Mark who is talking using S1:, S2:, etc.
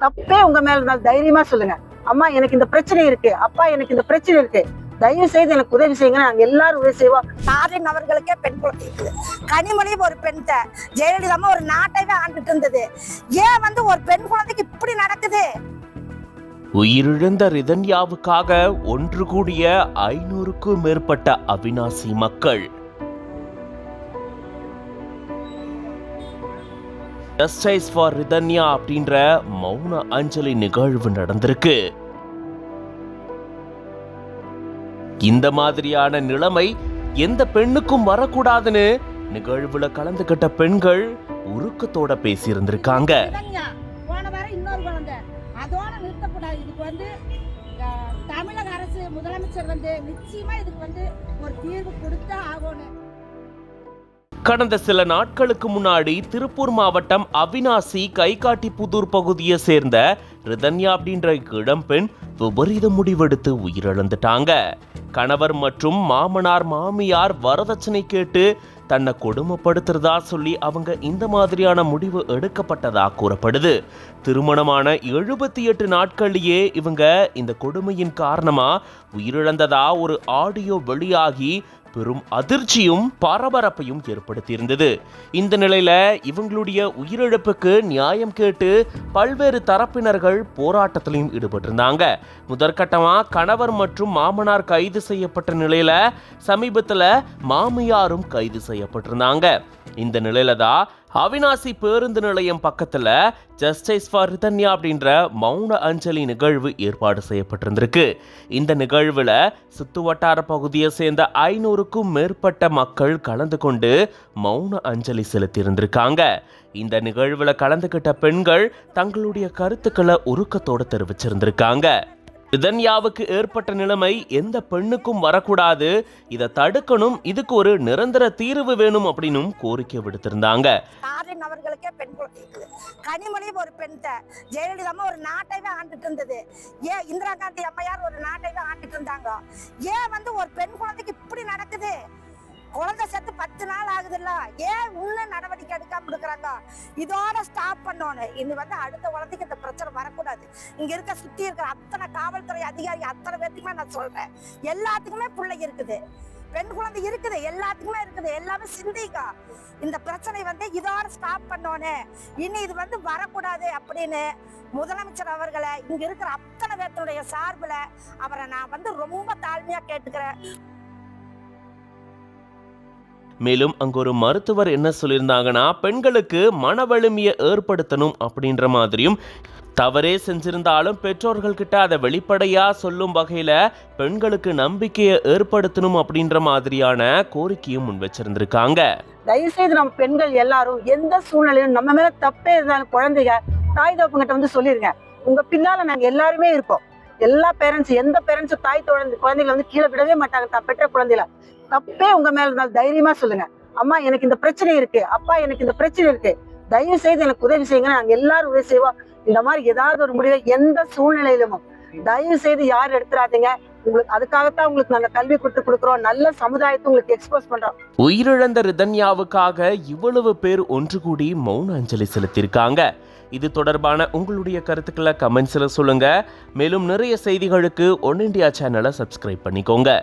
S1: தப்பே உங்க மேல இருந்தாலும் தைரியமா சொல்லுங்க. அம்மா எனக்கு இந்த பிரச்சனை இருக்கு. அப்பா எனக்கு இந்த பிரச்சனை இருக்கு. தயவு செய்து எனக்கு உதவி செய்யுங்க. நாங்க எல்லாரும் உதவி செய்வோம்.
S2: ஸ்டாலின் அவர்களுக்கே பெண் குழந்தை இருக்குது. கனிமொழியும் ஒரு பெண் ஜெயலலிதா அம்மா ஒரு நாட்டைவே ஆண்டுட்டு இருந்தது. ஏன் வந்து ஒரு பெண் குழந்தைக்கு இப்படி நடக்குது?
S3: உயிரிழந்த ரிதன்யாவுக்காக ஒன்று கூடிய ஐநூறுக்கும் மேற்பட்ட அவினாசி மக்கள் ஜஸ்டிஸ் ஃபார் ரிதன்யா அப்படின்ற மௌன அஞ்சலி நிகழ்வு நடந்திருக்கு. இந்த மாதிரியான நிலைமை எந்த பெண்ணுக்கும் வரக்கூடாதுன்னு நிகழ்வுல கலந்துகிட்ட பெண்கள் உருக்கத்தோட பேசியிருந்திருக்காங்க.
S2: தமிழக அரசு முதலமைச்சர் வந்து நிச்சயமா இதுக்கு வந்து ஒரு தீர்வு கொடுத்தா ஆகணும்.
S3: கடந்த சில நாட்களுக்கு முன்னாடி திருப்பூர் மாவட்டம் அவினாசி கைகாட்டி புதூர் பகுதியை சேர்ந்த ரிதன்யா அப்படின்ற இடம்பெண் விபரீத முடிவெடுத்து உயிரிழந்துட்டாங்க. கணவர் மற்றும் மாமனார் மாமியார் வரதட்சணை கேட்டு தன்னை கொடுமைப்படுத்துறதா சொல்லி அவங்க இந்த மாதிரியான முடிவு எடுக்கப்பட்டதா கூறப்படுது. திருமணமான எழுபத்தி எட்டு நாட்கள்லேயே இவங்க இந்த கொடுமையின் காரணமா உயிரிழந்ததா ஒரு ஆடியோ வெளியாகி பெரும் அதிர்ச்சியும் பரபரப்பையும் ஏற்படுத்தியிருந்தது. இந்த நிலையில இவங்களுடைய உயிரிழப்புக்கு நியாயம் கேட்டு பல்வேறு தரப்பினர்கள் போராட்டத்திலையும் ஈடுபட்டிருந்தாங்க. முதற்கட்டமா கணவர் மற்றும் மாமனார் கைது செய்யப்பட்ட நிலையில சமீபத்தில் மாமியாரும் கைது செய்யப்பட்டிருந்தாங்க. இந்த நிலையில தான் அவினாசி பேருந்து நிலையம் பக்கத்தில் ஜஸ்டிஸ் ஃபார் ரிதன்யா அப்படின்ற மௌன அஞ்சலி நிகழ்வு ஏற்பாடு செய்யப்பட்டிருந்திருக்கு. இந்த நிகழ்வில் சுத்து வட்டார பகுதியை சேர்ந்த ஐநூறுக்கும் மேற்பட்ட மக்கள் கலந்து கொண்டு மௌன அஞ்சலி செலுத்தியிருந்திருக்காங்க. இந்த நிகழ்வில் கலந்துகிட்ட பெண்கள் தங்களுடைய கருத்துக்களை உருக்கத்தோடு தெரிவிச்சிருந்திருக்காங்க. இதன்யாவுக்கு ஏற்பட்ட நிலைமை எந்த பெண்ணுக்கும் வரக்கூடாது. இதை தடுக்கணும் இதுக்கு ஒரு நிரந்தர தீர்வு வேணும் அப்படின்னும் கோரிக்கை விடுத்திருந்தாங்க.
S2: ஸ்டாலின் அவர்களுக்கே பெண் குழந்தை கனிமொழியும் ஒரு பெண் ஜெயலலிதா அம்மா ஒரு நாட்டைவே ஆண்டுட்டு இருந்தது. ஏன் இந்திரா காந்தி அம்மையார் ஒரு நாட்டைவே ஆண்டுட்டு இருந்தாங்க. ஏன் வந்து ஒரு பெண் குழந்தைக்கு இப்படி நடக்குது? பத்து ஏன் உள்ள நடவடிக்கை எடுக்காம இருக்கிறாங்க? இதோட ஸ்டாப் பண்ணணும் இனி வந்து அடுத்த குழந்தைக்கு இந்த பிரச்சனை வரக்கூடாது. இங்க இருக்க சுத்தி இருக்கிற அத்தனை காவல்துறை அதிகாரி அத்தனை பேர்த்துக்குமே நான் சொல்றேன். எல்லாத்துக்குமே பிள்ளை இருக்குது. பெண் குழந்தை இருக்குது. எல்லாத்துக்குமே இருக்குது. எல்லாமே சிந்திக்கா இந்த பிரச்சனை வந்து இதோட ஸ்டாப் பண்ணோன்னு. இனி இது வந்து வரக்கூடாது அப்படின்னு முதலமைச்சர் அவர்களை இங்க இருக்கிற அத்தனை பேர்த்துடைய சார்பில் அவரை நான் வந்து ரொம்ப தாழ்மையா கேட்டுக்கிறேன்.
S3: மேலும் அங்க ஒரு மருத்துவர் என்ன சொல்லியிருந்தாங்கன்னா பெண்களுக்கு மன வலிமையை ஏற்படுத்தணும் அப்படின்ற மாதிரியும் தவறே செஞ்சிருந்தாலும் பெற்றோர்கள் கிட்ட அதை வெளிப்படையா சொல்லும் வகையில பெண்களுக்கு நம்பிக்கையை ஏற்படுத்தணும் அப்படின்ற மாதிரியான கோரிக்கையும் முன் வச்சிருந்திருக்காங்க.
S1: தயவு செய்து நம்ம பெண்கள் எல்லாரும் எந்த சூழ்நிலையும் நம்ம மேல தப்பே இருந்தாலும் குழந்தைங்க தாய் தப்புங்கிட்ட வந்து சொல்லிருங்க. உங்க பின்னால நாங்க எல்லாருமே இருப்போம் எல்லா பேரண்ட்ஸ் எந்த பேரண்ட்ஸும் தாய் குழந்தை குழந்தைகளை வந்து கீழே விடவே மாட்டாங்க. பெற்ற குழந்தைகளை. தப்பே உங்க மேல இருந்தாலும் தைரியமா சொல்லுங்க. அம்மா எனக்கு இந்த பிரச்சனை இருக்கு. அப்பா எனக்கு இந்த பிரச்சனை இருக்கு. தயவு செய்து எனக்கு உதவி செய்யுங்க. நாங்க எல்லாரும் உதவி செய்வோம். இந்த மாதிரி ஏதாவது ஒரு முடிவை எந்த சூழ்நிலையிலும் தயவு செய்து யாரும் எடுத்துறாதீங்க உங்களுக்கு அதுக்காகத்தான் உங்களுக்கு நாங்க கல்வி கொடுத்து கொடுக்குறோம். நல்ல சமுதாயத்தை உங்களுக்கு எக்ஸ்போஸ் பண்றோம்.
S3: உயிரிழந்த ரிதன்யாவுக்காக இவ்வளவு பேர் ஒன்று கூடி மௌன அஞ்சலி செலுத்தியிருக்காங்க. இது தொடர்பான உங்களுடைய கருத்துக்களை கமெண்ட்ஸில் சொல்லுங்க. மேலும் நிறைய செய்திகளுக்கு ஒன் இண்டியா சேனலை சப்ஸ்கிரைப் பண்ணிக்கோங்க.